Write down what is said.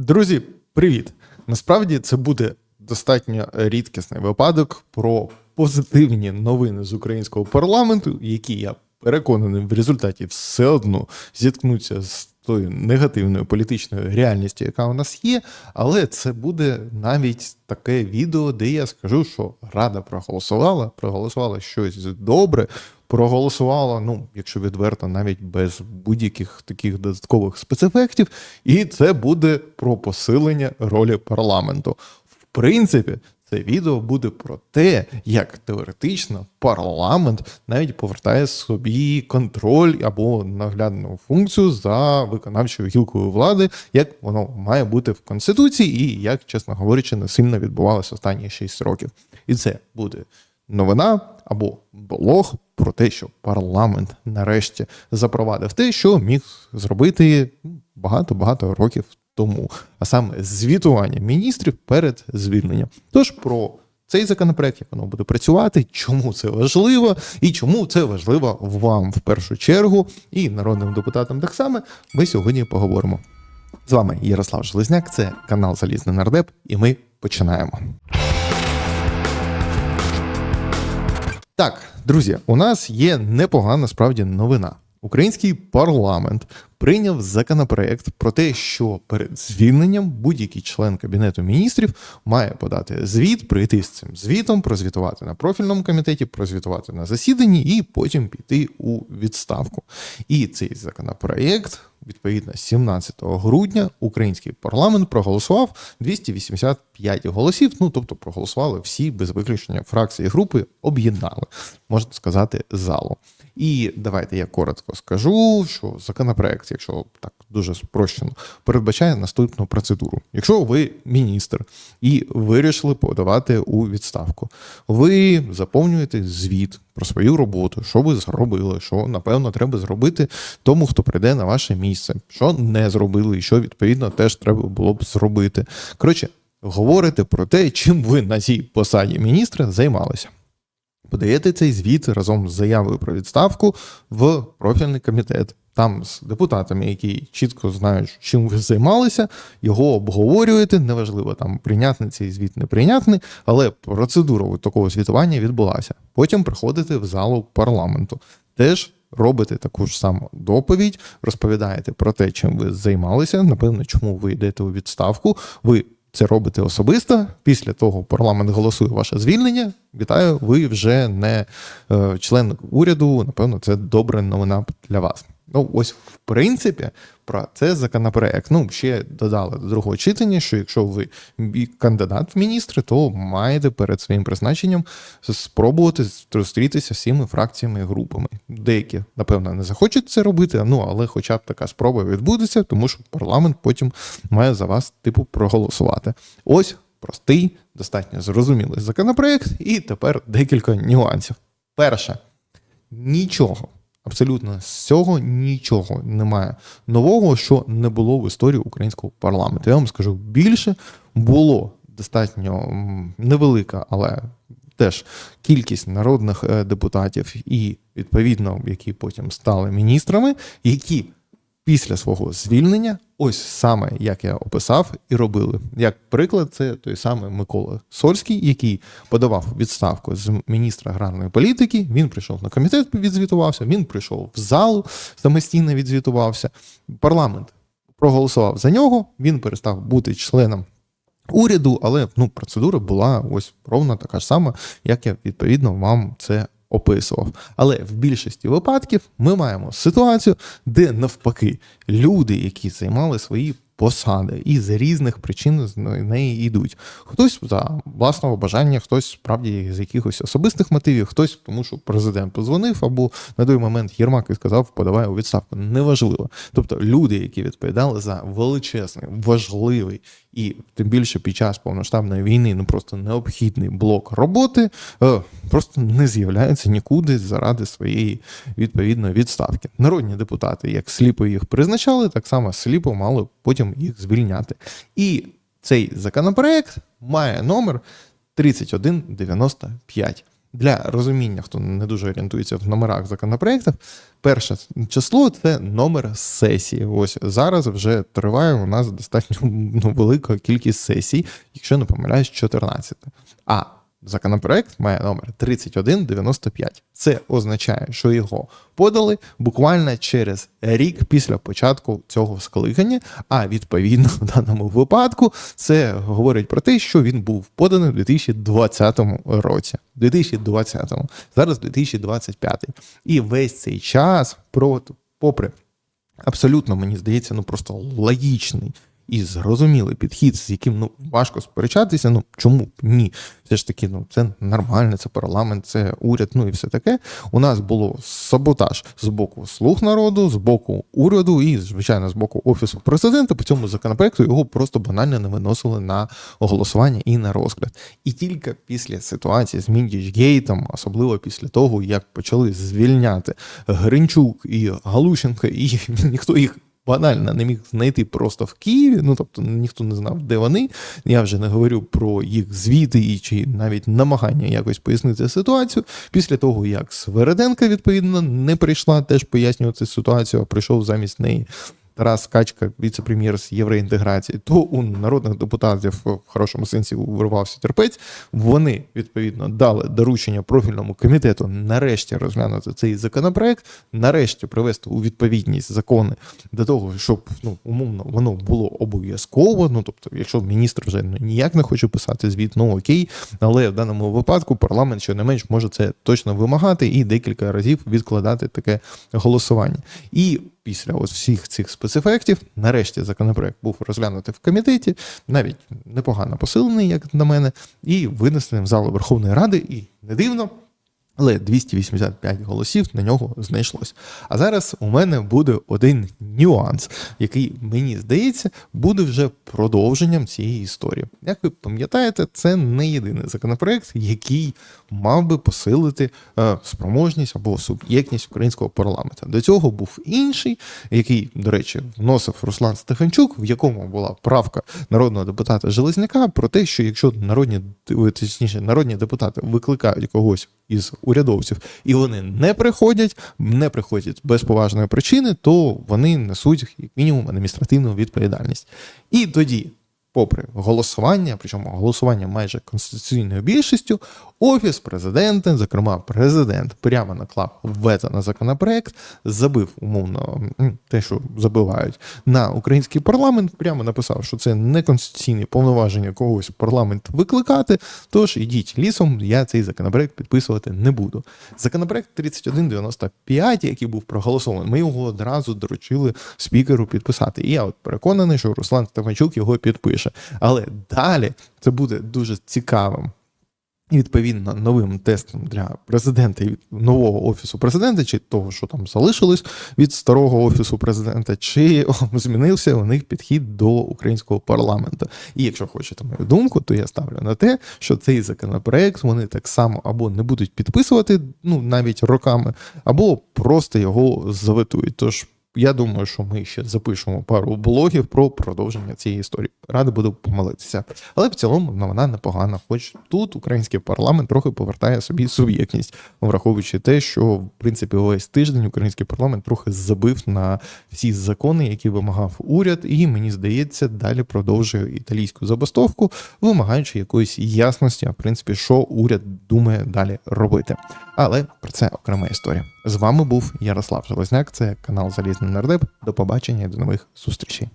Друзі, привіт! Насправді це буде достатньо рідкісний випадок про позитивні новини з українського парламенту, які я переконаний в результаті все одно зіткнуться з тою негативною політичною реальністю, яка у нас є. Але це буде навіть таке відео, де я скажу, що Рада проголосувала, проголосувала щось добре. Проголосувала, ну, якщо відверто, навіть без будь-яких таких додаткових спецефектів, і це буде про посилення ролі парламенту. В принципі, це відео буде про те, як теоретично парламент навіть повертає собі контроль або наглядну функцію за виконавчою гілкою влади, як воно має бути в конституції, і як, чесно говорячи, не сильно відбувалося останні 6 років. І це буде новина або блог про те, що парламент нарешті запровадив те, що міг зробити багато-багато років тому, а саме звітування міністрів перед звільненням. Тож про цей законопроект, як воно буде працювати, чому це важливо, і чому це важливо вам в першу чергу, і народним депутатам так само, ми сьогодні поговоримо. З вами Ярослав Железняк, це канал Залізний Нардеп, і ми починаємо. Так, друзі, у нас є непогана справді новина. Український парламент прийняв законопроект про те, що перед звільненням будь-який член кабінету міністрів має подати звіт, прийти з цим звітом, прозвітувати на профільному комітеті, прозвітувати на засіданні і потім піти у відставку. І цей законопроект, відповідно, 17 грудня український парламент проголосував 285 голосів. Ну тобто проголосували всі без виключення фракції групи, об'єднали, можна сказати, залу. І давайте я коротко скажу, що законопроект, якщо так дуже спрощено, передбачає наступну процедуру. Якщо ви міністр і вирішили подавати у відставку, ви заповнюєте звіт про свою роботу, що ви зробили, що напевно треба зробити тому, хто прийде на ваше місце, що не зробили, і що відповідно теж треба було б зробити. Коротше, говорите про те, чим ви на цій посаді міністра займалися подаєте цей звіт разом з заявою про відставку в профільний комітет. Там з депутатами, які чітко знають, чим ви займалися, його обговорюєте. Неважливо, там прийнятний цей звіт неприйнятний, але процедура такого звітування відбулася. Потім приходите в залу парламенту. Теж робите таку ж саму доповідь, розповідаєте про те, чим ви займалися. Напевно, чому ви йдете у відставку. Ви це робите особисто. Після того парламент голосує ваше звільнення. Вітаю, ви вже не е, член уряду. Напевно, це добра новина для вас. Ну, ось, в принципі, про це законопроект. Ну, ще додали до другого читання, що якщо ви кандидат в міністри, то маєте перед своїм призначенням спробувати зустрітися всіми фракціями і групами. Деякі, напевно, не захочуть це робити, ну але хоча б така спроба відбудеться, тому що парламент потім має за вас, типу, проголосувати. Ось простий, достатньо зрозумілий законопроект, і тепер декілька нюансів. Перше, нічого. Абсолютно з цього нічого немає нового, що не було в історії українського парламенту. Я вам скажу більше було достатньо невелика, але теж кількість народних е, депутатів і відповідно, які потім стали міністрами, які після свого звільнення, ось саме як я описав, і робили. Як приклад, це той самий Микола Сольський, який подавав відставку з міністра аграрної політики. Він прийшов на комітет, відзвітувався. Він прийшов в залу, самостійно відзвітувався. Парламент проголосував за нього. Він перестав бути членом. Уряду, але ну процедура була ось ровно така ж сама, як я відповідно вам це описував. Але в більшості випадків ми маємо ситуацію, де навпаки люди, які займали свої посади і з різних причин з неї йдуть. Хтось за власного бажання, хтось справді з якихось особистих мотивів, хтось тому, що президент позвонив, або на той момент Єрмак і сказав, подавай у відставку. Неважливо. Тобто люди, які відповідали за величезний, важливий і тим більше під час повноштабної війни, ну просто необхідний блок роботи, е, просто не з'являються нікуди заради своєї відповідної відставки. Народні депутати, як сліпо їх призначали, так само сліпо мали потім їх звільняти. І цей законопроект має номер 3195. Для розуміння, хто не дуже орієнтується в номерах законопроєктів, перше число це номер сесії. Ось зараз вже триває у нас достатньо ну, велика кількість сесій, якщо не помиляюсь, 14. А законопроект має номер 3195. Це означає, що його подали буквально через рік після початку цього скликання. А відповідно в даному випадку це говорить про те, що він був поданий у 2020 році. 2020. Зараз 2025. І весь цей час, попри абсолютно, мені здається, ну просто логічний і зрозумілий підхід, з яким ну важко сперечатися. Ну чому ні? Все ж таки, ну це нормально, це парламент, це уряд, ну і все таке. У нас було саботаж з боку слуг народу, з боку уряду і, звичайно, з боку офісу президента. По цьому законопроекту його просто банально не виносили на голосування і на розгляд. І тільки після ситуації з Міндічгейтом, особливо після того, як почали звільняти Гринчук і Галущенка, і ніхто їх банально не міг знайти просто в Києві. Ну тобто ніхто не знав, де вони. Я вже не говорю про їх звіти і чи навіть намагання якось пояснити ситуацію. Після того, як Свереденка відповідно не прийшла, теж пояснювати ситуацію, а прийшов замість неї. Тарас Качка, віце-прем'єр з євроінтеграції, то у народних депутатів в хорошому сенсі вирвався терпець. Вони відповідно дали доручення профільному комітету нарешті розглянути цей законопроект, нарешті привести у відповідність закони до того, щоб ну умовно воно було обов'язково. Ну тобто, якщо міністр вже ну, ніяк не хоче писати звіт, ну окей, але в даному випадку парламент щонайменш може це точно вимагати і декілька разів відкладати таке голосування. І після ось всіх цих спецефектів, нарешті законопроект був розглянутий в комітеті, навіть непогано посилений, як на мене, і винесений в залу Верховної Ради. І не дивно, але 285 голосів на нього знайшлось. А зараз у мене буде один нюанс, який, мені здається, буде вже продовженням цієї історії. Як ви пам'ятаєте, це не єдиний законопроект, який мав би посилити е, спроможність або суб'єктність українського парламенту. До цього був інший, який, до речі, вносив Руслан Стефанчук, в якому була правка народного депутата Железняка про те, що якщо народні точніше, народні депутати викликають когось із урядовців, і вони не приходять, не приходять без поважної причини, то вони несуть як мінімум адміністративну відповідальність. І тоді попри голосування, причому голосування майже конституційною більшістю, офіс президента, зокрема президент, прямо наклав вето на законопроект, забив умовно те, що забивають на український парламент. Прямо написав, що це неконституційні повноваження когось парламент викликати. Тож ідіть лісом, я цей законопроект підписувати не буду. Законопроект 3195, який був проголосований, ми його одразу доручили спікеру підписати. І я от переконаний, що Руслан Стефанчук його підпише пише. Але далі це буде дуже цікавим. І відповідно новим тестом для президента і нового офісу президента, чи того, що там залишилось від старого офісу президента, чи змінився у них підхід до українського парламенту. І якщо хочете мою думку, то я ставлю на те, що цей законопроект вони так само або не будуть підписувати, ну навіть роками, або просто його заветують. Тож я думаю, що ми ще запишемо пару блогів про продовження цієї історії. Радий буду помилитися. Але в цілому новина непогана. Хоч тут український парламент трохи повертає собі суб'єктність, враховуючи те, що в принципі весь тиждень український парламент трохи забив на всі закони, які вимагав уряд, і мені здається, далі продовжує італійську забастовку, вимагаючи якоїсь ясності, в принципі, що уряд думає далі робити. Але про це окрема історія. З вами був Ярослав Железняк, це канал Залізний Нардеп. До побачення і до нових зустрічей.